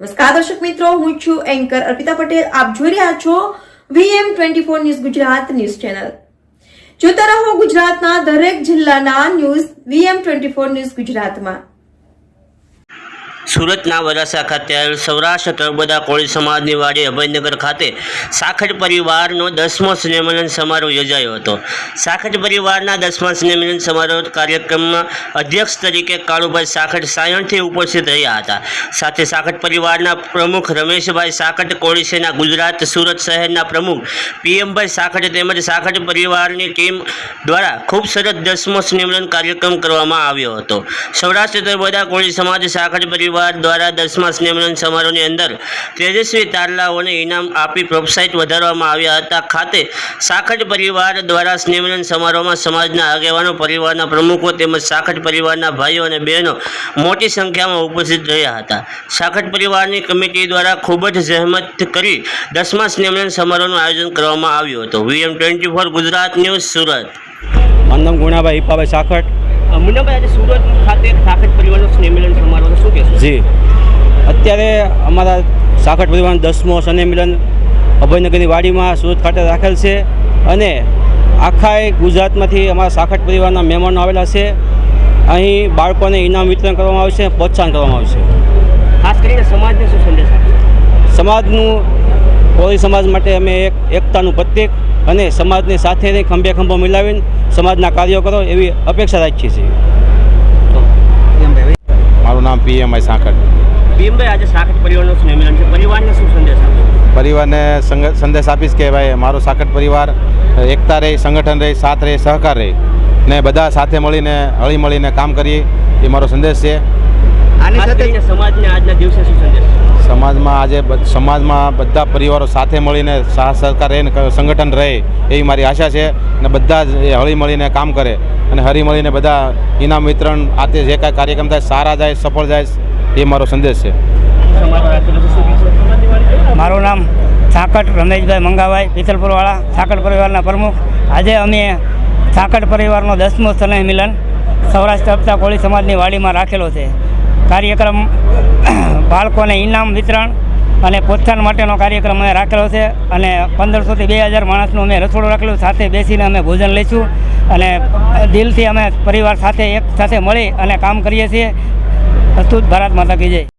નમસ્કાર દર્શક મિત્રો, હું છું એન્કર અર્પિતા પટેલ. આપ જોઈ રહ્યા છો VM twenty four news Gujarat news channel જોતા રહો ગુજરાતના દરેક જિલ્લાના news VM twenty four news ગુજરાતમાં. સુરતના વરાસા ખાતે આવેલ સૌરાષ્ટ્ર તળબદા કોળી સમાજની વાડી અભયનગર ખાતે સાખટ પરિવારનો દસમો સ્નેહમિલન સમારોહ યોજાયો હતો. સાખટ પરિવારના દસમા સ્નેહમિલન સમારોહ કાર્યક્રમમાં અધ્યક્ષ તરીકે કાળુભાઈ સાખટ સાયણથી ઉપસ્થિત રહ્યા હતા. સાથે સાખટ પરિવારના પ્રમુખ રમેશભાઈ સાખટ કોળી સેના ગુજરાત, સુરત શહેરના પ્રમુખ પીએમભાઈ સાખટ તેમજ સાખટ પરિવારની ટીમ દ્વારા ખૂબ સરસ દસમો સ્નેહમિલન કાર્યક્રમ કરવામાં આવ્યો હતો. સૌરાષ્ટ્ર તળબદા કોળી સમાજ સાખટ પરિવાર દ્વારા દસમા સ્નેહમિલન સમારોહની અંદર તેજસ્વી તારલાઓને ઇનામ આપી પ્રોત્સાહિત વધારવામાં આવ્યા હતા. ખાતે સાખટ પરિવાર દ્વારા સ્નેહમિલન સમારોહમાં સમાજના આગેવાનો, પરિવારના પ્રમુખો તેમજ સાખટ પરિવારના ભાઈઓ અને બહેનો મોટી સંખ્યામાં ઉપસ્થિત રહ્યા હતા. સાખટ પરિવારની કમિટી દ્વારા ખૂબ જ જહેમત કરી દસમા સ્નેહમિલન સમારોહનું આયોજન કરવામાં આવ્યું હતું. VM twenty four Gujarat news Surat. મારું ગુણાભાઈ હિપાભાઈ સાખટ મુન્નાભાઈ આજે સુરત ખાતે સાખટ પરિવારનો સ્નેહમિલન સમારોહ શું કહેશો? જી. અત્યારે અમારા સાખટ પરિવારનો દસમો શનિ મિલન અભયનગરની વાડીમાં સુરત ખાતે રાખેલ છે અને આખા ગુજરાતમાંથી અમારા સાખટ પરિવારના મહેમાનો આવેલા છે. અહીં બાળકોને ઇનામ વિતરણ કરવામાં આવશે પ્રોત્સાહન કરવામાં આવશે. ખાસ કરીને સમાજને શું સંદેશ સમાજનું કોળી સમાજ માટે અમે એક એકતાનું પ્રત્યેક અને સમાજને સાથે રહી ખંભે ખંભો મિલાવીને સમાજના કાર્યો કરો એવી અપેક્ષા રાખીએ છીએ. મારું નામ પીએમઆઈ એમ આઈ આજે સાખટ પરિવારનો સ્નેહમિલન છે? પરિવારને શું સંદેશ આપશો પરિવારને સંદેશ આપીશ કે ભાઈ મારો સાંકટ પરિવાર એકતા રહે સંગઠન રહે સાથ રહે સહકાર રહે. ને બધા સાથે મળીને હળી મળીને કામ કરીએ એ મારો સંદેશ છે. સમાજને આજના દિવસે શું સંદેશ સમાજમાં આજે સમાજમાં બધા પરિવારો સાથે મળીને સાથ સહકાર રહે સંગઠન રહે એવી મારી આશા છે અને બધા જ એ હળી મળીને કામ કરે અને હળી મળીને બધા ઇનામ વિતરણ આતે જે કાંઈ કાર્યક્રમ થાય સારા જાય સફળ જાય એ મારો સંદેશ છે. મારું નામ સાકટ રમેશભાઈ મંગાભાઈ પિથલપુરવાળા સાકટ પરિવારના પ્રમુખ. આજે અમે સાકટ પરિવારનો દસમો સ્નેહ મિલન સૌરાષ્ટ્ર હપ્તા કોળી સમાજની વાડીમાં રાખેલો છે. કાર્યક્રમ બાળકોને ઇનામ વિતરણ અને પ્રોત્સાહન માટેનો કાર્યક્રમ અમે રાખેલો છે. અને પંદરસોથી બે હજાર માણસનું અમે રસોડું રાખેલું, સાથે બેસીને અમે ભોજન લઈશું. અને દિલથી અમે પરિવાર સાથે એક સાથે મળી અને કામ કરીએ છીએ. અસ્તુત ભારત માતા કી